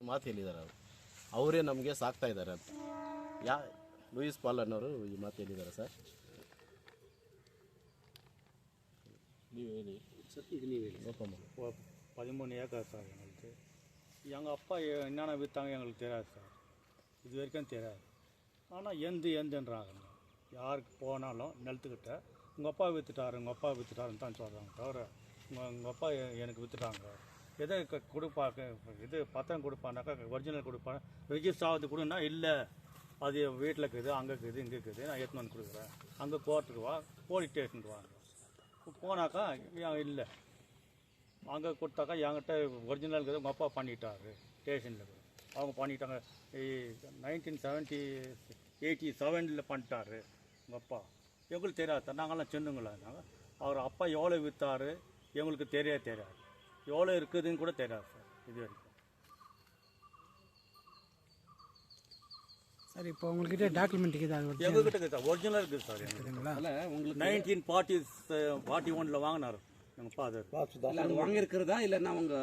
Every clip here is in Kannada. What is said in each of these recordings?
ಮಾತು ಹೇಳಿದ್ದಾರೆ ಅವರು ಅವರೇ ನಮಗೆ ಸಾಕ್ತಾ ಇದ್ದಾರೆ ಅಂತ ಯಾ ಲೂಯಿಸ್ ಪಾಲ್ ಅನ್ನೋರು ಈ ಮಾತು ಹೇಳಿದ್ದಾರೆ ಸರ್ ನೀವು ಹೇಳಿ இது நீ வேலை ಓಪನ್ ಮಾಡಿ ஒரு பதிமூணு ஏக்கர் சார் எங்களுக்கு எங்கள் அப்பா எ- என்னென்ன விற்றாங்க எங்களுக்கு தெரியாது சார் இது வரைக்கும் தெரியாது ஆனால் எந்து எந்துன்றாங்க யாருக்கு போனாலும் நிலத்துக்கிட்ட உங்கள் அப்பா விற்றுட்டாரு உங்கள் அப்பா விற்றுட்டாருன்னு தான் சொல்கிறாங்க தவிர உங்கள் உங்கள் அப்பா எ- எனக்கு விற்றுட்டாங்க எதை கொடுப்பா இது பத்திரம் கொடுப்பானாக்கா ஒரிஜினல் கொடுப்பானா? ரிஜிஸ்டர் ஆகுது கொடுன்னா இல்லை அது வீட்டில் இருக்குது அங்கே இருக்குது இங்கே இருக்குது நான் எடுத்துன்னு வந்து கொடுக்குறேன். அங்கே கோர்ட்டுக்கு வா போலீஸ் ஸ்டேஷனுக்கு வாங்க போனாக்கா இல்லை. அங்கே கொடுத்தாக்கா என்கிட்ட ஒரிஜினல் இருக்குது உங்கள் அப்பா பண்ணிட்டாரு ஸ்டேஷனில் அவங்க பண்ணிட்டாங்க நைன்டீன் செவன்ட்டி எயிட்டி செவனில் பண்ணிட்டாரு உங்கள் அப்பா. எங்களுக்கு தெரியாது நாங்கள்லாம் சின்னங்களா நாங்கள் அவர் அப்பா எவ்வளோ விற்றாரு எங்களுக்கு தெரிய தெரியாது. எவ்வளோ இருக்குதுன்னு கூட தெரியாது சார் இது வரைக்கும். சார் இப்போ உங்ககிட்ட டாக்குமெண்ட் இருக்குது அது எங்ககிட்ட இருக்குது சார் ஒரிஜினல் இருக்குது சார் இருக்குதுங்களா? உங்களுக்கு நைன்டீன் ஃபார்ட்டி ஃபார்ட்டி ஒன்ல வாங்கினார். எங்கள் ஃபாதர் அது. வாங்கியிருக்கிறதா இல்லைன்னா அவங்க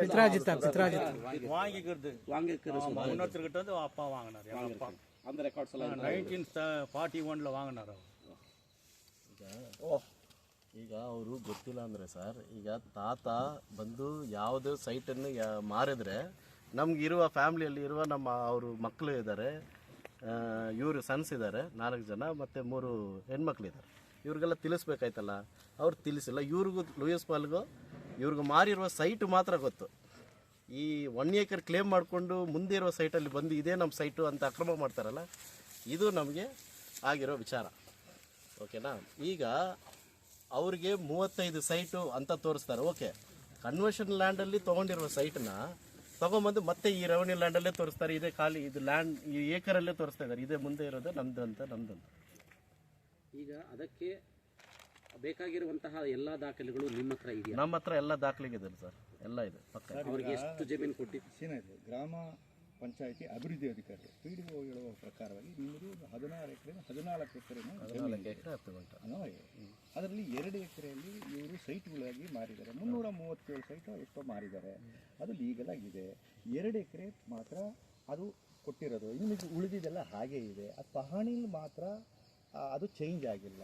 பித்ராஜித்தா பித்ராஜித்தா வாங்கிக்கிறது. வாங்கியிருக்கிறது இன்னொருத்தர்கிட்ட வந்து அப்பா வாங்கினார். எங்கள் அப்பா. அந்த ரெக்கார்ட்ஸ் எல்லாம் நைன்டீன் ஃபார்ட்டி ஒன்ல வாங்கினார் அவர். ஓ. ಈಗ ಅವರು ಗೊತ್ತಿಲ್ಲ ಅಂದರೆ ಸರ್, ಈಗ ತಾತ ಬಂದು ಯಾವುದೇ ಸೈಟನ್ನು ಯಾ ಮಾರಿದ್ರೆ ನಮ್ಗೆ ಇರುವ ಫ್ಯಾಮ್ಲಿಯಲ್ಲಿ ಇರುವ ನಮ್ಮ ಅವರು ಮಕ್ಕಳು ಇದ್ದಾರೆ. ಇವರು ಸನ್ಸ್ ಇದ್ದಾರೆ, ನಾಲ್ಕು ಜನ ಮತ್ತು ಮೂರು ಹೆಣ್ಮಕ್ಳಿದ್ದಾರೆ ಇವ್ರಿಗೆಲ್ಲ ತಿಳಿಸ್ಬೇಕಾಯ್ತಲ್ಲ? ಅವ್ರು ತಿಳಿಸಿಲ್ಲ. ಇವ್ರಿಗೂ, ಲೂಯಸ್ ಪಾಲ್ಗೂ ಇವ್ರಿಗೂ ಮಾರಿರುವ ಸೈಟ್ ಮಾತ್ರ ಗೊತ್ತು. ಈ ಒನ್ ಏಕರ್ ಕ್ಲೇಮ್ ಮಾಡಿಕೊಂಡು ಮುಂದೆ ಇರೋ ಸೈಟಲ್ಲಿ ಬಂದು ಇದೇ ನಮ್ಮ ಸೈಟು ಅಂತ ಅಕ್ರಮ ಮಾಡ್ತಾರಲ್ಲ, ಇದು ನಮಗೆ ಆಗಿರೋ ವಿಚಾರ. ಓಕೆನಾ? ಈಗ ಅವ್ರಿಗೆ ಮೂವತ್ತೈದು ಸೈಟು ಅಂತ ತೋರಿಸ್ತಾರೆ. ಓಕೆ. ಕನ್ವರ್ಷನ್ ಲ್ಯಾಂಡಲ್ಲಿ ತೊಗೊಂಡಿರುವ ಸೈಟನ್ನ ತೊಗೊಂಬಂದು ಮತ್ತೆ ಈ ರೆವೆನ್ಯೂ ಲ್ಯಾಂಡಲ್ಲೇ ತೋರಿಸ್ತಾರೆ. ಇದೇ ಖಾಲಿ ಇದು ಲ್ಯಾಂಡ್ ಈ ಏಕರಲ್ಲೇ ತೋರಿಸ್ತಾ ಇದ್ದಾರೆ. ಇದೇ ಮುಂದೆ ಇರೋದು ನಮ್ದು ಅಂತ ನಮ್ದು ಅಂತ. ಈಗ ಅದಕ್ಕೆ ಬೇಕಾಗಿರುವಂತಹ ಎಲ್ಲಾ ದಾಖಲೆಗಳು ನಿಮ್ಮ ಹತ್ರ ಇದೆಯಾ? ನಮ್ಮ ಹತ್ರ ಎಲ್ಲ ದಾಖಲೆಗಿದೆ ಸರ್. ಎಲ್ಲ ಇದೆ ಪಕ್ಕ. ಅವರಿಗೆ ಎಷ್ಟು ಜಮೀನು ಕೊಟ್ಟಿದ್ದು ಗ್ರಾಮ ಪಂಚಾಯಿತಿ ಅಭಿವೃದ್ಧಿ ಅಧಿಕಾರಿ ಪಿ ಡಿ ಒ ಹೇಳುವ ಪ್ರಕಾರವಾಗಿ ನಿಮ್ಮದು ಹದಿನಾರು ಎಕರೆ ಹದಿನಾಲ್ಕು ಎಕರೆ ಅದರಲ್ಲಿ ಎರಡು ಎಕರೆಯಲ್ಲಿ ಇವರು ಸೈಟ್ಗಳಾಗಿ ಮಾರಿದ್ದಾರೆ. ಮುನ್ನೂರ ಮೂವತ್ತೇಳು ಸೈಟು ಎಷ್ಟೋ ಮಾರಿದ್ದಾರೆ. ಅದು ಲೀಗಲ್ ಆಗಿದೆ. ಎರಡು ಎಕರೆ ಮಾತ್ರ ಅದು ಕೊಟ್ಟಿರೋದು. ಇನ್ನು ಉಳಿದಿದೆಲ್ಲ ಹಾಗೇ ಇದೆ. ಅದು ಪಹಣಿಲಿ ಮಾತ್ರ ಅದು ಚೇಂಜ್ ಆಗಿಲ್ಲ.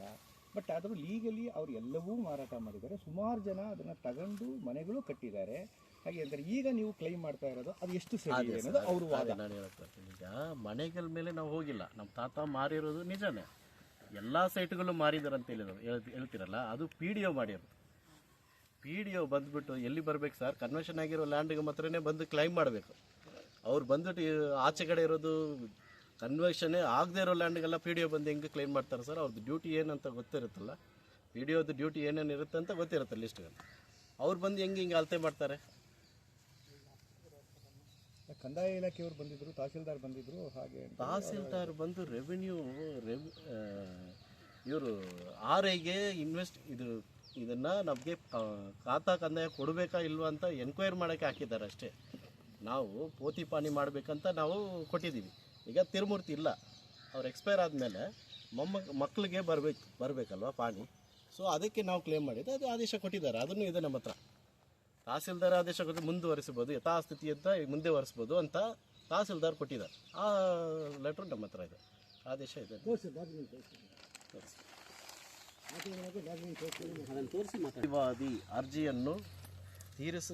ಬಟ್ ಆದರೂ ಲೀಗಲಿ ಅವ್ರು ಎಲ್ಲವೂ ಮಾರಾಟ ಮಾಡಿದ್ದಾರೆ. ಸುಮಾರು ಜನ ಅದನ್ನು ತಗೊಂಡು ಮನೆಗಳು ಕಟ್ಟಿದ್ದಾರೆ. ಹಾಗೆ ಈಗ ನೀವು ಕ್ಲೈಮ್ ಮಾಡ್ತಾ ಇರೋದು ಅದು ಎಷ್ಟು ಸರಿ ಇದೆ ಅನ್ನೋದು ಅವರು ವಾದ. ನಾನು ಹೇಳಕ್ಕೆ ಈಗ ಮನೆಗಳ ಮೇಲೆ ನಾವು ಹೋಗಿಲ್ಲ. ನಮ್ಮ ತಾತ ಮಾರಿರೋದು ನಿಜನೇ. ಎಲ್ಲ ಸೈಟ್ಗಳು ಮಾರಿದಾರೆ ಅಂತ ಹೇಳಿದ್ರು. ಹೇಳ್ತಿರಲ್ಲ? ಅದು ಪಿ ಡಿ ಒ ಮಾಡಿರೋದು. ಪಿ ಡಿ ಒ ಬಂದ್ಬಿಟ್ಟು ಎಲ್ಲಿ ಬರ್ಬೇಕು ಸರ್ ಕನ್ವರ್ಷನ್ ಆಗಿರೋ ಲ್ಯಾಂಡಿಗೆ ಮಾತ್ರನೇ ಬಂದು ಕ್ಲೈಮ್ ಮಾಡಬೇಕು. ಅವ್ರು ಬಂದ್ಬಿಟ್ಟು ಆಚೆ ಕಡೆ ಇರೋದು ಕನ್ವರ್ಷನ್ ಆಗದೆ ಇರೋ ಲ್ಯಾಂಡ್ಗೆಲ್ಲ ಪಿ ಡಿ ಒ ಬಂದು ಹೆಂಗೆ ಕ್ಲೈಮ್ ಮಾಡ್ತಾರೆ ಸರ್ ಅವ್ರದ್ದು ಡ್ಯೂಟಿ ಏನಂತ ಗೊತ್ತಿರುತ್ತಲ್ಲ? ಪಿ ಡಿ ಒದು ಡ್ಯೂಟಿ ಏನೇನು ಇರುತ್ತೆ ಅಂತ ಗೊತ್ತಿರುತ್ತೆ ಲಿಸ್ಟ್ಗಳು ಅವ್ರು ಬಂದು ಹೆಂಗೆ ಹಿಂಗೆ ಅಳತೆ ಮಾಡ್ತಾರೆ? ಕಂದಾಯ ಇಲಾಖೆಯವರು ಬಂದಿದ್ರು ತಹಸೀಲ್ದಾರ್ ಬಂದಿದ್ರು, ಹಾಗೆ ತಹಸೀಲ್ದಾರ್ ಬಂದು ರೆವಿನ್ಯೂ ರೆವ್ ಇವರು ಆರ್ ಐಗೆ ಇನ್ವೆಸ್ಟ್ ಇದು, ಇದನ್ನು ನಮಗೆ ಖಾತಾ ಕಂದಾಯ ಕೊಡಬೇಕಾ ಇಲ್ವಾ ಅಂತ ಎನ್ಕ್ವೈರ್ ಮಾಡೋಕ್ಕೆ ಹಾಕಿದ್ದಾರೆ ಅಷ್ಟೇ. ನಾವು ಪೋತಿ ಪಾನಿ ಮಾಡಬೇಕಂತ ನಾವು ಕೊಟ್ಟಿದ್ದೀವಿ. ಈಗ ತಿರುಮೂರ್ತಿ ಇಲ್ಲ. ಅವ್ರು ಎಕ್ಸ್ಪೈರ್ ಆದಮೇಲೆ ಮೊಮ್ಮ ಮಕ್ಕಳಿಗೆ ಬರಬೇಕು, ಬರಬೇಕಲ್ವ ಪಾನಿ? ಸೊ ಅದಕ್ಕೆ ನಾವು ಕ್ಲೇಮ್ ಮಾಡಿದ್ದು, ಅದು ಆದೇಶ ಕೊಟ್ಟಿದ್ದಾರೆ. ಅದನ್ನು ಇದೆ ನಮ್ಮ ಹತ್ರ. ತಹಸೀಲ್ದಾರ್ ಆದೇಶ ಕೊಟ್ಟು ಮುಂದುವರಿಸಬಹುದು ಯಥಾಸ್ಥಿತಿ ಅಂತ ಮುಂದುವರಿಸ್ಬೋದು ಅಂತ ತಹಸೀಲ್ದಾರ್ ಕೊಟ್ಟಿದ್ದಾರೆ. ಆ ಲೆಟರ್ ನಮ್ಮ ಹತ್ರ ಇದೆ. ಆದೇಶ ಇದೆ. ಅದನ್ನು ತೋರಿಸಿ ಮಾತಾಡಿ. ಪ್ರತಿವಾದಿ ಅರ್ಜಿಯನ್ನು ತೀರಿಸ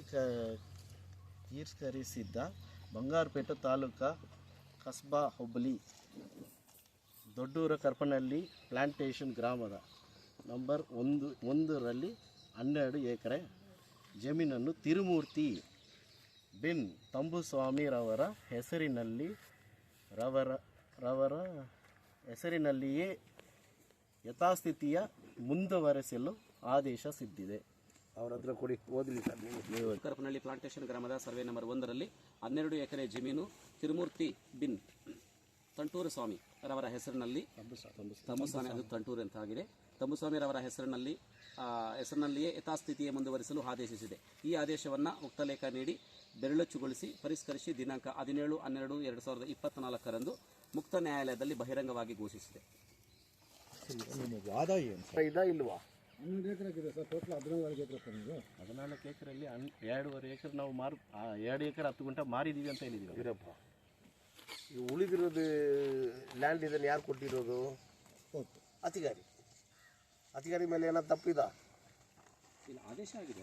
ತೀರ್ಸ್ಕರಿಸಿದ್ದ ಬಂಗಾರಪೇಟೆ ತಾಲೂಕಾ ಕಸ್ಬಾ ಹುಬ್ಬಳ್ಳಿ ದೊಡ್ಡೂರ ಕರ್ಪನಹಳ್ಳಿ ಪ್ಲಾಂಟೇಶನ್ ಗ್ರಾಮದ ನಂಬರ್ ಒಂದು ಒಂದರಲ್ಲಿ ಹನ್ನೆರಡು ಎಕರೆ ಜಮೀನನ್ನು ತಿರುಮೂರ್ತಿ ಬಿನ್ ತಂಬುಸ್ವಾಮಿರವರ ಹೆಸರಿನಲ್ಲಿ ರವರ ರವರ ಹೆಸರಿನಲ್ಲಿಯೇ ಯಥಾಸ್ಥಿತಿಯ ಮುಂದುವರೆಸಲು ಆದೇಶಿಸಿದ್ದಿದೆ ಅವರ ಹತ್ರ ಕೊಡಿ ಓದಲಿ ಸರ್ ನೀವು. ಕರಪನಹಳ್ಳಿ ಪ್ಲಾಂಟೇಶನ್ ಗ್ರಾಮದ ಸರ್ವೆ ನಂಬರ್ ಒಂದರಲ್ಲಿ ಹನ್ನೆರಡು ಎಕರೆ ಜಮೀನು ತಿರುಮೂರ್ತಿ ಬಿನ್ ತಂಟೂರು ಸ್ವಾಮಿ ರವರ ಹೆಸರಿನಲ್ಲಿ ತಂಬುಸ್ವಾಮಿ ಅದು ತಂಟೂರು ಅಂತ ಆಗಿದೆ. ತಂಬುಸ್ವಾಮಿರವರ ಹೆಸರಿನಲ್ಲಿ ಹೆಸರಿನಲ್ಲಿಯೇ ಯಥಾಸ್ಥಿತಿಯೇ ಮುಂದುವರಿಸಲು ಆದೇಶಿಸಿದೆ. ಈ ಆದೇಶವನ್ನು ಉಕ್ತಲೇಖ ನೀಡಿ ಬೆರಳಚ್ಚುಗೊಳಿಸಿ ಪರಿಷ್ಕರಿಸಿ ದಿನಾಂಕ ಹದಿನೇಳು ಹನ್ನೆರಡು ಎರಡು ಸಾವಿರದ ಇಪ್ಪತ್ನಾಲ್ಕರಂದು ಮುಕ್ತ ನ್ಯಾಯಾಲಯದಲ್ಲಿ ಬಹಿರಂಗವಾಗಿ ಘೋಷಿಸಿದೆ. ನಿಮ್ಮ ವಾದ ಏನು ಇಲ್ವಾ ಎಕರೆ ಸರ್ ಟೋಟಲ್ ಹದಿನಾಲ್ಕು ಎಕರೆ ಹದಿನಾಲ್ಕು ಎಕರೆಯಲ್ಲಿ ಹನ್ ಎರಡೂವರೆ ಎಕರೆ ನಾವು ಮಾರು ಎರಡು ಎಕರೆ ಹತ್ತು ಗುಂಟೆ ಮಾರಿದ್ದೀವಿ ಅಂತ ಹೇಳಿದ್ದೀವಿ ವೀರಪ್ಪ ಈ ಉಳಿದಿರೋದು ಲ್ಯಾಂಡ್ ಇದನ್ನು ಯಾರು ಕೊಟ್ಟಿರೋದು? ಅಧಿಕಾರಿ. ಅಧಿಕಾರಿ ಮೇಲೆ ಏನಾದ್ರು ತಪ್ಪಿದ? ಇಲ್ಲ ಆದೇಶ ಆಗಿದೆ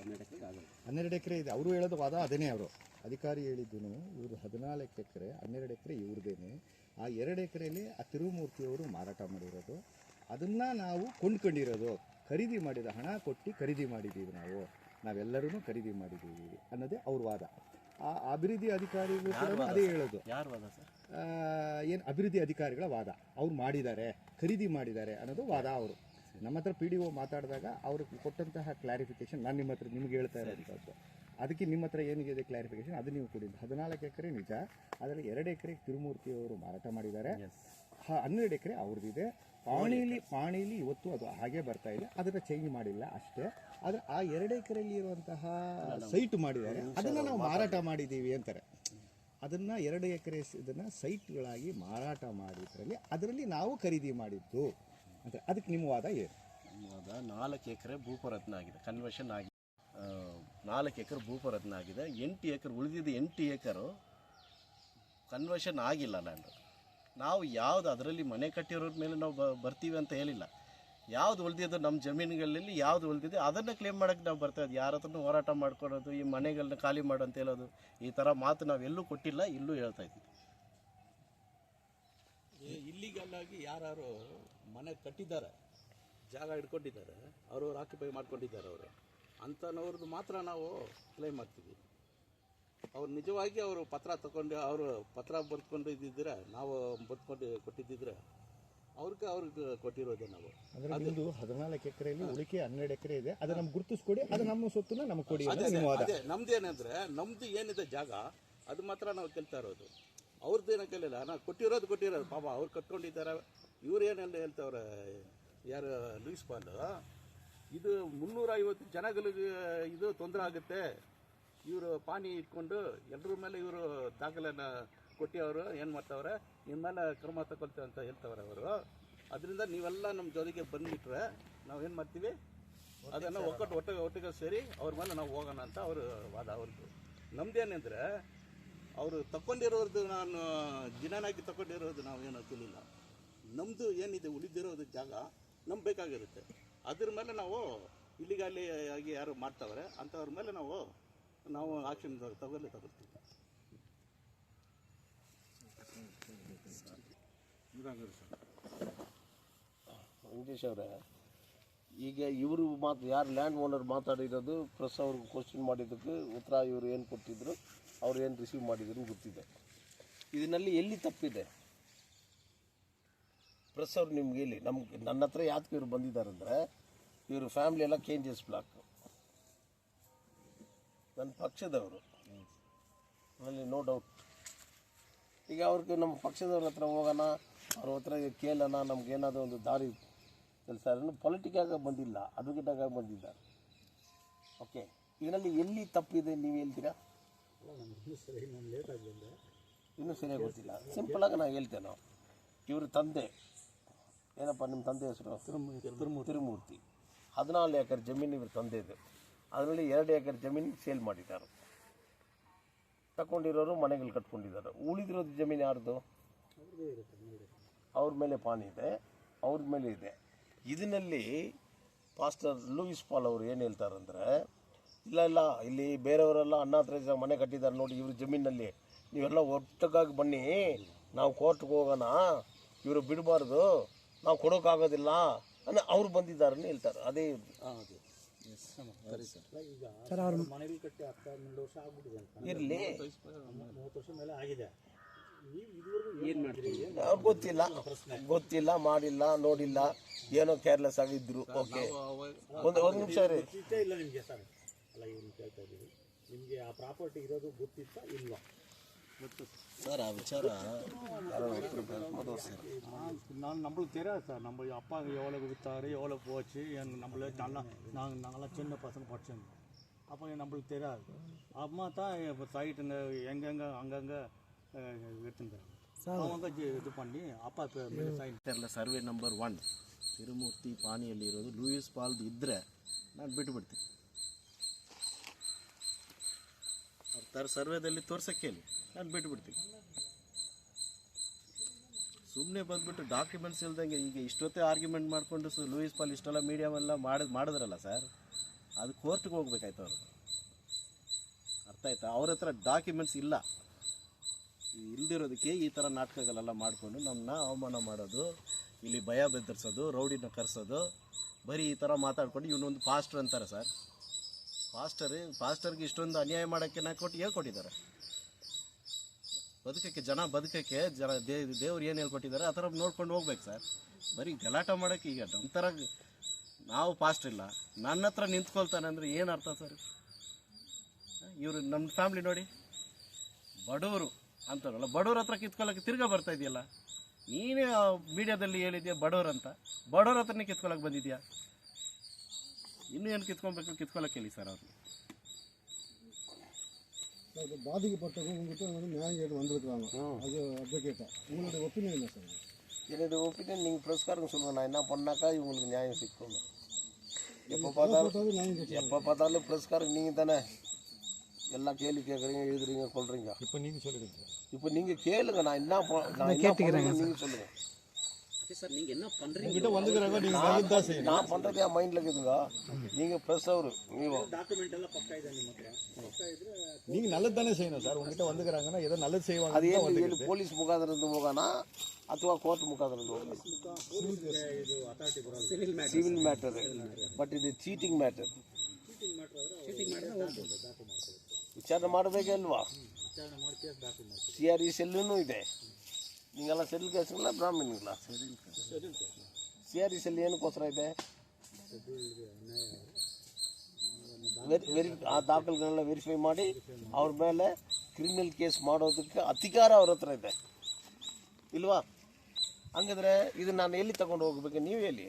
ಹನ್ನೆರಡು ಎಕರೆ ಇದೆ. ಅವರು ಹೇಳೋದು ವಾದ ಅದೇನೇ ಅವರು. ಅಧಿಕಾರಿ ಹೇಳಿದ್ದು ಇವರು ಹದಿನಾಲ್ಕು ಎಕರೆ ಹನ್ನೆರಡು ಎಕರೆ ಇವ್ರದ್ದೇನೆ ಆ ಎರಡು ಎಕರೆಯಲ್ಲಿ ಆ ತಿರುಮೂರ್ತಿಯವರು ಮಾರಾಟ ಮಾಡಿರೋದು. ಅದನ್ನು ನಾವು ಕೊಂಡ್ಕೊಂಡಿರೋದು. ಖರೀದಿ ಮಾಡಿದ ಹಣ ಕೊಟ್ಟು ಖರೀದಿ ಮಾಡಿದ್ದೀವಿ ನಾವು. ನಾವೆಲ್ಲರೂ ಖರೀದಿ ಮಾಡಿದ್ದೀವಿ ಅನ್ನೋದೇ ಅವ್ರ ವಾದ. ಆ ಅಭಿವೃದ್ಧಿ ಅಧಿಕಾರಿಗಳು ಕೂಡ ಅದೇ ಹೇಳೋದು. ಯಾರು ಅದ ಸರ್? ಏನು ಅಭಿವೃದ್ಧಿ ಅಧಿಕಾರಿಗಳ ವಾದ. ಅವ್ರು ಮಾಡಿದ್ದಾರೆ ಖರೀದಿ ಮಾಡಿದ್ದಾರೆ ಅನ್ನೋದು ವಾದ ಅವರು. ನಮ್ಮ ಹತ್ರ ಪಿ ಡಿ ಒ ಮಾತಾಡಿದಾಗ ಅವರು ಕೊಟ್ಟಂತಹ ಕ್ಲಾರಿಫಿಕೇಶನ್ ನಾನು ನಿಮ್ಮ ಹತ್ರ ನಿಮ್ಗೆ ಹೇಳ್ತಾ ಇರೋಂಥದ್ದು ಅದಕ್ಕೆ ನಿಮ್ಮ ಹತ್ರ ಏನಿದೆ ಕ್ಲಾರಿಫಿಕೇಶನ್ ಅದು ನೀವು ಕೊಡಿ ಹದಿನಾಲ್ಕು ಎಕರೆ ನಿಜ ಅದರಲ್ಲಿ ಎರಡು ಎಕರೆ ತಿರುಮೂರ್ತಿ ಅವರು ಮಾರಾಟ ಮಾಡಿದ್ದಾರೆ. ಹ- ಹನ್ನೆರಡು ಎಕರೆ ಅವ್ರದ್ದಿದೆ. ಪಾಣಿಲಿ ಪಾಣಿಲಿ ಇವತ್ತು ಅದು ಹಾಗೆ ಬರ್ತಾ ಇದೆ. ಅದನ್ನ ಚೇಂಜ್ ಮಾಡಿಲ್ಲ ಅಷ್ಟೇ. ಆದರೆ ಆ ಎರಡು ಎಕರೆಯಲ್ಲಿ ಇರುವಂತಹ ಸೈಟ್ ಮಾಡಿದ್ದಾರೆ. ಅದನ್ನು ನಾವು ಮಾರಾಟ ಮಾಡಿದ್ದೀವಿ ಅಂತಾರೆ. ಅದನ್ನು ಎರಡು ಎಕರೆ ಇದನ್ನು ಸೈಟ್ಗಳಾಗಿ ಮಾರಾಟ ಮಾಡಿದ್ರಲ್ಲಿ ಅದರಲ್ಲಿ ನಾವು ಖರೀದಿ ಮಾಡಿದ್ದು. ಅಂತ ಅದಕ್ಕೆ ನಿಮ್ಮ ವಾದ ಏನು? ವಾದ ನಾಲ್ಕು ಎಕರೆ ಭೂಪರತ್ನ ಆಗಿದೆ ಕನ್ವರ್ಷನ್ ಆಗಿದೆ. ನಾಲ್ಕು ಎಕರೆ ಭೂಪರತ್ನ ಆಗಿದೆ. ಎಂಟು ಎಕರೆ ಉಳಿದಿದ್ದ ಎಂಟು ಎಕರು ಕನ್ವರ್ಷನ್ ಆಗಿಲ್ಲ ನಾನು ನಾವು ಯಾವುದು ಅದರಲ್ಲಿ ಮನೆ ಕಟ್ಟಿರೋರ ಮೇಲೆ ನಾವು ಬ ಬರ್ತೀವಿ ಅಂತ ಹೇಳಿಲ್ಲ. ಯಾವ್ದು ಉಳಿದಿದ್ದು ನಮ್ಮ ಜಮೀನುಗಳಲ್ಲಿ ಯಾವ್ದು ಉಳಿದಿದೆ ಅದನ್ನು ಕ್ಲೇಮ್ ಮಾಡೋಕ್ಕೆ ನಾವು ಬರ್ತಾ ಇದ್ದೀವಿ ಯಾರ ಹತ್ರನೂ ಹೋರಾಟ ಮಾಡ್ಕೊಳೋದು ಈ ಮನೆಗಳನ್ನ ಖಾಲಿ ಮಾಡು ಅಂತ ಹೇಳೋದು ಈ ಥರ ಮಾತು ನಾವು ಎಲ್ಲೂ ಕೊಟ್ಟಿಲ್ಲ ಇಲ್ಲೂ ಹೇಳ್ತಾ ಇದ್ದೀವಿ ಇಲ್ಲಿಗಲ್ಲಾಗಿ ಯಾರು ಮನೆ ಕಟ್ಟಿದ್ದಾರೆ ಜಾಗ ಇಟ್ಕೊಂಡಿದ್ದಾರೆ ಅವರು ಆಕ್ಯುಪೈ ಮಾಡ್ಕೊಂಡಿದ್ದಾರೆ ಅವರು. ಅಂಥನವ್ರದ್ದು ಮಾತ್ರ ನಾವು ಕ್ಲೈಮ್ ಮಾಡ್ತೀವಿ. ಅವ್ರು ನಿಜವಾಗಿ ಅವರು ಪತ್ರ ತಗೊಂಡು ಅವರು ಪತ್ರ ಬರ್ಕೊಂಡು ಇದ್ದಿದ್ರೆ ನಾವು ಬರ್ಕೊಂಡು ಕೊಟ್ಟಿದ್ದಿದ್ರೆ ಅವ್ರಿಗೆ ಅವ್ರಿಗೆ ಕೊಟ್ಟಿರೋದೆ ನಾವು. ಅಂದ್ರೆ ನಿಮ್ದು ಹದಿನಾಲ್ಕು ಎಕರೆಯಲ್ಲಿ ಉಳಿಕೆ ಹನ್ನೆರಡು ಎಕರೆ ಇದೆ. ಅದು ನಮ್ಗೆ ಗುರುತಿಸ್ಕೊಡಿ ಅದು ನಮ್ಮ ಸೊತ್ತನ್ನ ನಮಗೆ ಕೊಡಿ ಅದೇ ನಮ್ದು ಏನಂದ್ರೆ ನಮ್ದು ಏನಿದೆ ಜಾಗ ಅದು ಮಾತ್ರ ನಾವು ಕೇಳ್ತಾ ಇರೋದು. ಅವ್ರದ್ದು ಏನೋ ಕೇಳಿಲ್ಲ. ನಾವು ಕೊಟ್ಟಿರೋದು ಕೊಟ್ಟಿರೋದು ಪಾಪ ಅವ್ರು ಕಟ್ಕೊಂಡಿದ್ದಾರೆ. ಇವ್ರು ಏನೆಲ್ಲ ಹೇಳ್ತವ್ರೆ, ಯಾರು ಲೂಯಿಸ್ ಪಾಲ್ ಇದು ಮುನ್ನೂರ ಐವತ್ತು ಜನಗಳಿಗೆ ಇದು ತೊಂದರೆ ಆಗುತ್ತೆ. ಇವರು ಪಾನಿ ಇಟ್ಕೊಂಡು ಎಲ್ಲರ ಮೇಲೆ ಇವರು ದಾಖಲೆನ ಕೊಟ್ಟು ಅವರು ಏನು ಮಾಡ್ತಾವ್ರೆ ನಿಮ್ಮ ಮೇಲೆ ಕ್ರಮ ತಗೊಳ್ತೇವೆ ಅಂತ ಹೇಳ್ತವ್ರೆ ಅವರು. ಅದರಿಂದ ನೀವೆಲ್ಲ ನಮ್ಮ ಜೊತೆಗೆ ಬಂದುಬಿಟ್ರೆ ನಾವು ಏನು ಮಾಡ್ತೀವಿ? ಅದನ್ನು ಒಕ್ಕಟ್ಟು ಒಟ್ಟಿಗೆ ಒಟ್ಟಿಗೆ ಸೇರಿ ಅವ್ರ ಮೇಲೆ ನಾವು ಹೋಗೋಣ ಅಂತ ಅವರು ವಾದ ಅವ್ರದ್ದು ನಮ್ದೇನೆಂದರೆ, ಅವರು ತಗೊಂಡಿರೋದು ನಾನು ದಿನನಾಗಿ ತಗೊಂಡಿರೋದು ನಾವು ಏನು ಕೇಳಿಲ್ಲ ನಮ್ಮದು ಏನಿದೆ ಉಳಿದಿರೋದು ಜಾಗ ನಮ್ಗೆ ಬೇಕಾಗಿರುತ್ತೆ. ಅದ್ರ ಮೇಲೆ ನಾವು ಇಲ್ಲಿಗಾಲಿ ಆಗಿ ಯಾರು ಮಾಡ್ತಾವ್ರೆ ಅಂಥವ್ರ ಮೇಲೆ ನಾವು ನಾವು ಆಕ್ಷನ್ ತಗೊಳ್ಳೇ ತಗೊಳ್ತೀವಿ. ವೆಂಕಟೇಶ್ ಅವರೇ ಈಗ ಇವರು ಮಾತು ಯಾರು ಲ್ಯಾಂಡ್ ಓನರ್ ಮಾತಾಡಿರೋದು ಪ್ರೆಸ್ ಅವ್ರಿಗೆ ಕ್ವಶನ್ ಮಾಡಿದ್ದಕ್ಕೆ ಉತ್ತರ ಇವರು ಏನು ಕೊಟ್ಟಿದ್ರು ಅವ್ರು ಏನು ರಿಸೀವ್ ಮಾಡಿದ್ರು ಗೊತ್ತಿದೆ. ಇದನ್ನಲ್ಲಿ ಎಲ್ಲಿ ತಪ್ಪಿದೆ? ಪ್ರೆಸ್ ಅವ್ರು ನಿಮ್ಗೆ ಇಲ್ಲಿ ನಮ್ಗೆ, ನನ್ನ ಹತ್ರ ಯಾಕೆ ಇವ್ರು ಬಂದಿದ್ದಾರೆ ಅಂದರೆ ಇವರು ಫ್ಯಾಮಿಲಿ ಎಲ್ಲ ಕೇಂಜಸ್ ಬ್ಲಾಕ್ ನನ್ನ ಪಕ್ಷದವರು. ಅಲ್ಲಿ ನೋ ಡೌಟ್ ಈಗ ಅವ್ರಿಗೆ ನಮ್ಮ ಪಕ್ಷದವ್ರ ಹತ್ರ ಹೋಗೋಣ, ಅವ್ರ ಹತ್ರ ಕೇಳೋಣ, ನಮ್ಗೆ ಏನಾದರೂ ಒಂದು ದಾರಿ ಕೆಲಸ ಪೊಲಿಟಿಕಾಗ ಬಂದಿಲ್ಲ. ಅಡ್ವೊಕೇಟಾಗ ಬಂದಿದ್ದಾರೆ. ಓಕೆ ಇದರಲ್ಲಿ ಎಲ್ಲಿ ತಪ್ಪಿದೆ, ನೀವು ಹೇಳ್ತೀರಾ? ಇನ್ನೂ ಸರಿಯಾಗಿ ಗೊತ್ತಿಲ್ಲ. ಸಿಂಪಲಾಗಿ ನಾನು ಹೇಳ್ತೇನೆ. ಇವರು ತಂದೆ ಏನಪ್ಪ ನಿಮ್ಮ ತಂದೆ ಹೆಸರು? ತಿರುಮೂರ್ತಿ. ಹದಿನಾಲ್ಕು ಎಕರೆ ಜಮೀನು ಇವ್ರ ತಂದೆದು ಅದರಲ್ಲಿ ಎರಡು ಎಕರೆ ಜಮೀನು ಸೇಲ್ ಮಾಡಿದ್ದಾರೆ. ತಗೊಂಡಿರೋರು ಮನೆಗಳು ಕಟ್ಕೊಂಡಿದ್ದಾರೆ. ಉಳಿದಿರೋದು ಜಮೀನು ಯಾರ್ದು? ಅವ್ರ ಮೇಲೆ ಪಾನಿ ಇದೆ. ಅವ್ರ ಮೇಲೆ ಇದೆ. ಇದನ್ನಲ್ಲಿ ಪಾಸ್ಟರ್ ಲೂಯಿಸ್ ಪಾಲ್ ಅವರು ಏನು ಹೇಳ್ತಾರಂದ್ರೆ ಇಲ್ಲ ಇಲ್ಲ ಇಲ್ಲಿ ಬೇರೆಯವರೆಲ್ಲ ಅಣ್ಣ ಹತ್ರ ಮನೆ ಕಟ್ಟಿದ್ದಾರೆ ನೋಡಿ ಇವ್ರ ಜಮೀನಲ್ಲಿ ನೀವೆಲ್ಲ ಒಟ್ಟಗಾಗಿ ಬನ್ನಿ ನಾವು ಕೋರ್ಟ್ಗೆ ಹೋಗೋಣ ಇವರು ಬಿಡಬಾರ್ದು. ನಾವು ಕೊಡೋಕ್ಕಾಗೋದಿಲ್ಲ ಅನ್ನೋ ಅವ್ರು ಬಂದಿದ್ದಾರೆ ಹೇಳ್ತಾರೆ. ಅದೇ ಇರಲಿ ಸರ್ ಅವ್ರ ಮನೆಗಳು ಕಟ್ಟಿ ಹತ್ತು ಹನ್ನೆರಡು ವರ್ಷ ಆಗ್ಬಿಟ್ಟಿದೆ ಇರ್ಲಿ. ಮೂವತ್ತು ವರ್ಷ ಮೇಲೆ ಆಗಿದೆ. ನೀವು ಇದುವರೆಗೂ ಏನು ಮಾಡ್ತೀವಿ ಗೊತ್ತಿಲ್ಲ. ಗೊತ್ತಿಲ್ಲ ಮಾಡಿಲ್ಲ ನೋಡಿಲ್ಲ ಏನೋ ಕೇರ್ಲೆಸ್ ಆಗಿದ್ರು. ಓಕೆ ಒಂದು ಒಂದು ನಿಮಿಷ ರೀ ಇಲ್ಲ ನಿಮಗೆ ಸರ್. ಅಲ್ಲ ಇವ್ರನ್ನ ಕೇಳ್ತಾ ಇದ್ದೀವಿ. ನಿಮಗೆ ಆ ಪ್ರಾಪರ್ಟಿ ಇರೋದು ಗೊತ್ತಿತ್ತಾ ಇಲ್ವಾ? சார் ಆ ವಿಚಾರ நான் நம்மளுக்கு தெரியாது சார் நம்ம அப்பா எவ்வளோ விற்றாரு எவ்வளோ போச்சு எங்க நம்மள நல்லா நாங்கள் நாங்களாம் சின்ன பசங்க படிச்சோங்க அப்போ நம்மளுக்கு தெரியாது அம்மா தான் இப்போ சைட்டுங்க எங்கெங்கே அங்கங்கே எடுத்துங்கிறாங்க அவங்க ಜಿ- ಇದು பண்ணி அப்பா பே- ಮೇಲೆ ಸೈನ್ ಎಲ್ಲ ಸರ್ವೆ ನಂಬರ್ ಒನ್ ತಿರುಮೂರ್ತಿ ಪಾನಿಯಲ್ಲಿ ಇರೋದು ಲೂಯಿಸ್ ಪಾಲ್ದು ಇದ್ದರೆ ನಾನು ಬಿಟ್ಟುಬಿಡ್ತೀನಿ ಅವ್ರ ತರ ಸರ್ವೇದಲ್ಲಿ ತೋರ್ಸಕ್ಕೆ ಹೇಳಿ ನಾನು ಬಿಟ್ಬಿಡ್ತೀನಿ. ಸುಮ್ಮನೆ ಬಂದ್ಬಿಟ್ಟು ಡಾಕ್ಯುಮೆಂಟ್ಸ್ ಇಲ್ದಂಗೆ ಈಗ ಇಷ್ಟೊತ್ತೇ ಆರ್ಗ್ಯುಮೆಂಟ್ ಮಾಡಿಕೊಂಡು ಸು ಲೂಯಿಸ್ ಪಾಲ್ ಇಷ್ಟೆಲ್ಲ ಮೀಡಿಯಾವೆಲ್ಲ ಮಾಡಿದ್ ಮಾಡಿದ್ರಲ್ಲ ಸರ್ ಅದು ಕೋರ್ಟ್ಗೆ ಹೋಗ್ಬೇಕಾಯ್ತು ಅವರು. ಅರ್ಥ ಆಯ್ತಾ? ಅವ್ರ ಹತ್ರ ಡಾಕ್ಯುಮೆಂಟ್ಸ್ ಇಲ್ಲ. ಇಲ್ದಿರೋದಕ್ಕೆ ಈ ಥರ ನಾಟಕಗಳೆಲ್ಲ ಮಾಡಿಕೊಂಡು ನಮ್ಮನ್ನ ಅವಮಾನ ಮಾಡೋದು, ಇಲ್ಲಿ ಭಯ ಬೆದರ್ಸೋದು, ರೌಡಿನ ಕರೆಸೋದು, ಬರೀ ಈ ಥರ ಮಾತಾಡ್ಕೊಂಡು ಇವನೊಂದು ಪಾಸ್ಟರ್ ಅಂತಾರೆ ಸರ್ ಪಾಸ್ಟರ್, ಪಾಸ್ಟರ್ಗೆ ಇಷ್ಟೊಂದು ಅನ್ಯಾಯ ಮಾಡೋಕ್ಕೆ ನಾ ಕೊಟ್ಟು ಹೇಳ್ಕೊಟ್ಟಿದ್ದಾರೆ. ಬದುಕಕ್ಕೆ ಜನ ಬದುಕಕ್ಕೆ ಜನ, ದೇ, ದೇವ್ರು ಏನು ಹೇಳ್ಕೊಟ್ಟಿದ್ದಾರೆ, ಆ ಥರ ನೋಡ್ಕೊಂಡು ಹೋಗ್ಬೇಕು ಸರ್. ಬರೀ ಗಲಾಟೆ ಮಾಡೋಕ್ಕೆ ಈಗ ನಮ್ಮ ಥರ ನಾವು ಪಾಸ್ಟ್ ಇಲ್ಲ. ನನ್ನ ಹತ್ರ ನಿಂತ್ಕೊಳ್ತಾನೆ ಅಂದರೆ ಏನು ಅರ್ಥ ಸರ್? ಇವರು ನಮ್ಮ ಫ್ಯಾಮ್ಲಿ ನೋಡಿ. ಬಡವರು ಅಂತಾರಲ್ಲ ಬಡವ್ರ ಹತ್ರ ಕಿತ್ಕೊಳ್ಳೋಕೆ ತಿರ್ಗಾ ಬರ್ತಾ ಇದೆಯಲ್ಲ? ನೀನೇ ಮೀಡಿಯಾದಲ್ಲಿ ಹೇಳಿದ್ಯಾ ಬಡವ್ರಂತ ಬಡವ್ರ ಹತ್ರನೇ ಕಿತ್ಕೊಳ್ಳೋಕೆ ಬಂದಿದ್ಯಾ? ಇನ್ನೂ ಏನು ಕಿತ್ಕೊಬೇಕು ಕಿತ್ಕೊಳ್ಳೋಕೆ ಹೇಳಿ ಸರ್ ಅವ್ರು அது பாதிக்கப்பட்டவங்க உங்ககிட்ட வந்து நியாயம் கேட்டு வந்திருக்கிறாங்க அது அட்வொகேட்டா உங்களுடைய ஒப்பீனியன் என்ன சார் என்னோட ஒப்பீனியன் நீங்கள் ப்ரெஸ்காரங்க சொல்லுங்கள் நான் என்ன பண்ணாக்கா இவங்களுக்கு நியாயம் சிக்கும் எப்போ பார்த்தாலும் அதாவது நியாயம் கேட்டு எப்போ பார்த்தாலும் ப்ரெஸ்காரங்க நீங்கள் தானே எல்லா கேள்வி கேட்குறீங்க எழுதுறீங்க கொள்றீங்க இப்போ நீங்கள் சொல்லுங்கள் இப்போ நீங்கள் கேளுங்க நான் என்ன ப- நான் என்ன பண்ணுறேன்னு நீங்கள் சொல்லுங்கள் ஓகே சார் நீங்கள் என்ன பண்ணுறீங்க உங்ககிட்ட வந்துக்கிறாங்க நீங்கள் நல்லது தான் செய்யணும் நான் பண்ணுறது என் மைண்டில் இருக்குதுங்க நீங்கள் ப்ரெஸ் ಅವರು ನೀವು ಡಾಕ್ಯುಮೆಂಟ್ ಎಲ್ಲ ಪಕ್ಕ ಇದೆ ನಿಮ್ಮ ಹತ್ರ நீங்கள் நல்லது தானே செய்யணும் சார் உங்ககிட்ட வந்துக்கிறாங்கன்னா ஏதோ நல்லது ಅದು செய்வாங்க ಏನು ಎಲ್ಲಿ ಪೊಲೀಸ್ ಮುಖಾಂತರದಿಂದ ಹೋಗೋಣ ಅಥವಾ ಕೋರ್ಟ್ ಮುಖಾಂತರದಿಂದ ಹೋಗೋಣ ಇದು ಅಥಾರಿಟಿ ಬರೋದು civil matter civil matter but ಇದು ಚೀಟಿಂಗ್ ಮ್ಯಾಟರ್ ಚೀಟಿಂಗ್ ಮಾಡಿದ್ರೆ ಹೋಗ್ಬೋದು ವಿಚಾರಣೆ ಮಾಡಬೇಕೇ ಅಲ್ವಾ ವಿಚಾರಣೆ ಮಾಡಿ ಕೇಸ್ ದಾಖಲು ಮಾಡ್ತೀವಿ ಸಿ ಆರ್ ಇ ಸೆಲ್ಲೂ ಇದೆ ನಿಂಗೆಲ್ಲ ಸೆಲ್ ಕೇಸ್ಗಳ ಬ್ರಾಹ್ಮಣಿಗಳ ಸಿ ಆರ್ ಇ ಅಲ್ಲಿ ಏನಕ್ಕೋಸ್ಕರ ಇದೆ? ವೆರಿ ಆ ದಾಖಲೆಗಳನ್ನ ವೆರಿಫೈ ಮಾಡಿ ಅವ್ರ ಮೇಲೆ ಕ್ರಿಮಿನಲ್ ಕೇಸ್ ಮಾಡೋದಕ್ಕೆ ಅಧಿಕಾರ ಅವ್ರ ಹತ್ರ ಇದೆ. ಇಲ್ವಾ? ಹಾಗಿದ್ರೆ ಇದು ನಾನು ಎಲ್ಲಿ ತಗೊಂಡು ಹೋಗ್ಬೇಕು? ನೀವು ಎಲ್ಲಿ?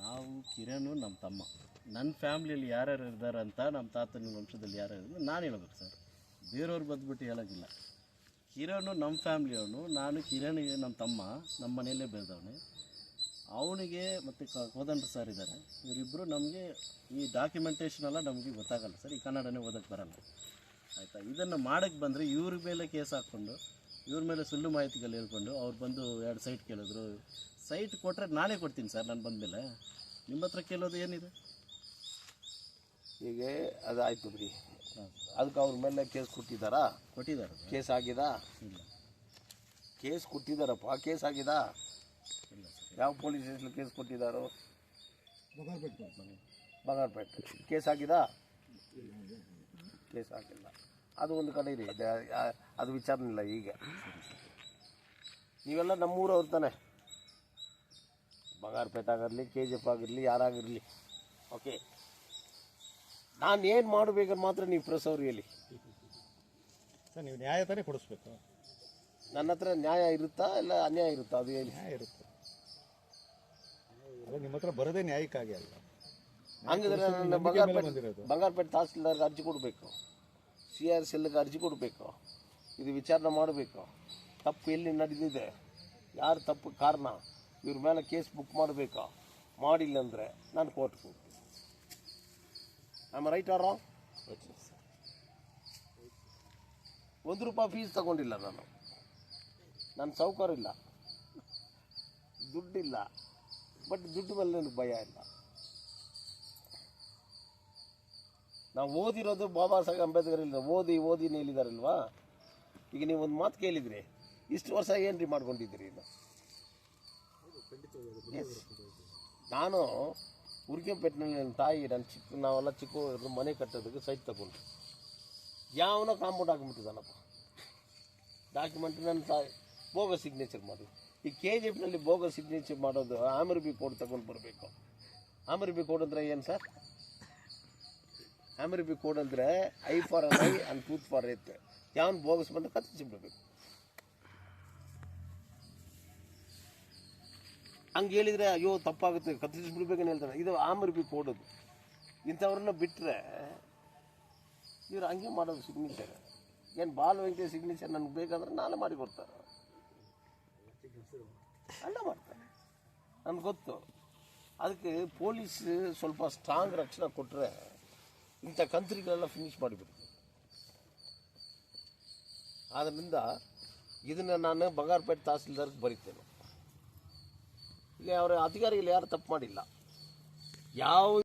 ನಾವು ಕಿರಣ್ ನಮ್ಮ ತಮ್ಮ. ನನ್ನ ಫ್ಯಾಮ್ಲಿಯಲ್ಲಿ ಯಾರ್ಯಾರು ಇದ್ದಾರೆ ಅಂತ ನಮ್ಮ ತಾತನ ವಂಶದಲ್ಲಿ ಯಾರ್ಯಾರು ನಾನು ಹೇಳ್ಬೇಕು ಸರ್. ಬೇರೆಯವ್ರು ಬಂದ್ಬಿಟ್ಟು ಹೇಳೋದಿಲ್ಲ. ಕಿರಣ್ ನಮ್ಮ ಫ್ಯಾಮ್ಲಿಯವನು, ನಾನು ಕಿರಣಿಗೆ ನಮ್ಮ ತಮ್ಮ ನಮ್ಮ ಮನೆಯಲ್ಲೇ ಬೆಳೆದವನೇ. ಅವನಿಗೆ ಮತ್ತು ಕೋದಂಡ್ರ ಸರ್ ಇದ್ದಾರೆ ಇವರಿಬ್ಬರು ನಮಗೆ ಈ ಡಾಕ್ಯುಮೆಂಟೇಷನ್ ಎಲ್ಲ ನಮಗೆ ಗೊತ್ತಾಗಲ್ಲ ಸರ್. ಈ ಕನ್ನಡನೇ ಓದಕ್ಕೆ ಬರಲ್ಲ. ಆಯಿತಾ? ಇದನ್ನು ಮಾಡೋಕ್ಕೆ ಬಂದರೆ ಇವ್ರ ಮೇಲೆ ಕೇಸ್ ಹಾಕ್ಕೊಂಡು, ಇವ್ರ ಮೇಲೆ ಸುಳ್ಳು ಮಾಹಿತಿಗಳು ಹೇಳ್ಕೊಂಡು ಅವ್ರು ಬಂದು ಎರಡು ಸೈಟ್ ಕೇಳಿದ್ರು. ಸೈಟ್ ಕೊಟ್ಟರೆ ನಾನೇ ಕೊಡ್ತೀನಿ ಸರ್, ನಾನು ಬಂದಮೇಲೆ. ನಿಮ್ಮ ಹತ್ರ ಕೇಳೋದು ಏನಿದೆ? ಈಗ ಅದಾಯ್ತು ಬಿಡಿ. ಅದಕ್ಕೆ ಅವ್ರ ಮೇಲೆ ಕೇಸ್ ಕೊಟ್ಟಿದ್ದಾರಾ? ಕೊಟ್ಟಿದ್ದಾರೆ ಕೇಸ್ ಆಗಿದಾ? ಇಲ್ಲ. ಕೇಸ್ ಕೊಟ್ಟಿದ್ದಾರಪ್ಪ. ಕೇಸ್ ಆಗಿದಾ? ಯಾವ ಪೊಲೀಸ್ ಸ್ಟೇಷನ್ ಕೇಸ್ ಕೊಟ್ಟಿದ್ದಾರೋ? ಬಂಗಾರಪೇಟೆ. ಕೇಸ್ ಆಗಿದಾ? ಕೇಸ್ ಆಗಿಲ್ಲ. ಅದು ಒಂದು ಕಡೆ ಇದೆ. ಅದು ವಿಚಾರಣೆ ಇಲ್ಲ ಈಗ. ನೀವೆಲ್ಲ ನಮ್ಮೂರವ್ರು ತಾನೆ. ಬಂಗಾರಪೇಟೆ ಆಗಿರಲಿ ಕೆ ಜಿ ಎಫ್ ಆಗಿರಲಿ ಯಾರಾಗಿರಲಿ. ಓಕೆ. ನಾನು ಏನು ಮಾಡಬೇಕಂತ ಮಾತ್ರ ನೀವು ಪ್ರೆಸ್ ಅವ್ರು ಹೇಳಿ ಸರ್ ನೀವು ನ್ಯಾಯ ತಾನೇ ಕೊಡಿಸ್ಬೇಕು. ನನ್ನ ಹತ್ರ ನ್ಯಾಯ ಇರುತ್ತಾ ಇಲ್ಲ ಅನ್ಯಾಯ ಇರುತ್ತಾ ಅದು ಹೇಳಿ. ನ್ಯಾಯ ಇರುತ್ತೆ. ಅಲ್ಲ ನಿಮ್ಮ ಹತ್ರ ಬರೋದೇ ನ್ಯಾಯಕ್ಕಾಗಿ ಅಲ್ಲ. ಹಂಗಿದ್ರೆ ನನ್ನ ಬಂಗಾರಪೇಟೆ ಬಂಗಾರಪೇಟೆ ತಹಸೀಲ್ದಾರ್ಗೆ ಅರ್ಜಿ ಕೊಡಬೇಕು. ಸಿ ಆರ್ ಸೆಲ್ಗೆ ಅರ್ಜಿ ಕೊಡಬೇಕು. ಇದು ವಿಚಾರಣೆ ಮಾಡಬೇಕು. ತಪ್ಪು ಎಲ್ಲಿ ನಡೆದಿದೆ? ಯಾರು ತಪ್ಪು ಕಾರಣ? ಇವ್ರ ಮೇಲೆ ಕೇಸ್ ಬುಕ್ ಮಾಡಬೇಕು. ಮಾಡಿಲ್ಲ ಅಂದರೆ ನಾನು ಕೋರ್ಟ್ಗೆ ಹೋಗ್ತೀನಿ ರೈಟ್ ರೈಟ್ ರಾಂಗ್ ಒಂದು ರೂಪಾಯಿ ಫೀಸ್ ತಗೊಂಡಿಲ್ಲ ನಾನು. ನನ್ನ ಸೌಕರ್ಯ ಇಲ್ಲ. ದುಡ್ಡಿಲ್ಲ. ಬಟ್ ದುಡ್ಡು ಮೇಲೆ ನನಗೆ ಭಯ ಇಲ್ಲ. ನಾವು ಓದಿರೋದು ಬಾಬಾ ಸಾಹೇಬ್ ಅಂಬೇಡ್ಕರ್ ಇಲ್ಲ ಓದಿ ಓದಿ ಹೇಳಿದಾರಲ್ವಾ? ಈಗ ನೀವು ಒಂದು ಮಾತು ಕೇಳಿದ್ರಿ ಇಷ್ಟು ವರ್ಷ ಏನ್ರಿ ಮಾಡ್ಕೊಂಡಿದ್ದೀರಿ ಇನ್ನು ನಾನು ಉರ್ಕೆಂಪೇಟ್ನಲ್ಲಿ ನನ್ನ ತಾಯಿ, ನನ್ನ ಚಿಕ್ಕ, ನಾವೆಲ್ಲ ಚಿಕ್ಕ ಮನೆ ಕಟ್ಟೋದಕ್ಕೆ ಸೈಟ್ ತಗೊಂಡು ಯಾವನ ಕಾಂಪೌಂಡ್ ಹಾಕ್ಬಿಟ್ಟಿದ್ದಾನಪ್ಪ. ಡಾಕ್ಯುಮೆಂಟ್ ನನ್ನ ತಾಯಿ ಬೋಗಸ್ ಸಿಗ್ನೇಚರ್ ಮಾಡಿ ಈ ಕೆ ಜಿ ಎಫ್ನಲ್ಲಿ ಬೋಗಸ್ ಸಿಗ್ನೇಚರ್ ಮಾಡೋದು ಆಮರ್ ಬಿ ಕೋಡ್ ತಗೊಂಡು ಬರಬೇಕು. ಆಮರ್ ಬಿ ಕೋಡ್ ಅಂದರೆ ಏನು ಸರ್? ಆಮರ್ ಬಿ ಕೋಡ್ ಅಂದರೆ I for I and tooth for ಎತ್ ಯಾವನ ಬೋಗಸ್ ಬಂದು ಕತ್ತಿಸಿಬಿಡ್ಬೇಕು ಹಂಗೆ ಹೇಳಿದರೆ, ಅಯ್ಯೋ, ತಪ್ಪಾಗುತ್ತೆ ಕತ್ತಿಸಿಬಿಡ್ಬೇಕಂತ ಹೇಳ್ತಾನೆ. ಇದು ಆಮರ್ ಬಿ ಕೋಡ್ ಅದು ಇಂಥವ್ರನ್ನ ಬಿಟ್ಟರೆ ಇವ್ರು ಹಂಗೆ ಮಾಡೋದು ಸಿಗ್ನೇಚರ್ ಏನು ಬಾಲ್ ವೆಂಕಟೇಶ್ ಸಿಗ್ನೇಚರ್ ನನಗೆ ಬೇಕಾದ್ರೆ ನಾನೇ ಮಾಡಿ ಕೊಡ್ತಾರೆ ಅಲ್ಲ ಮಾಡ್ತಾರೆ. ನನಗೆ ಗೊತ್ತು. ಅದಕ್ಕೆ ಪೊಲೀಸ್ ಸ್ವಲ್ಪ ಸ್ಟ್ರಾಂಗ್ ರಕ್ಷಣೆ ಕೊಟ್ಟರೆ ಇಂಥ ಕಂತ್ರಿಗಳೆಲ್ಲ ಫಿನಿಶ್ ಮಾಡಿಬಿಡ್ತು ಆದ್ದರಿಂದ ಇದನ್ನು ನಾನು ಬಂಗಾರಪೇಟೆ ತಹಸೀಲ್ದಾರ್ಗೆ ಬರೀತೇನೆ. ಈಗ ಅವರ ಅಧಿಕಾರಿಗಳು ಯಾರು ತಪ್ಪು ಮಾಡಿಲ್ಲ. ಯಾವ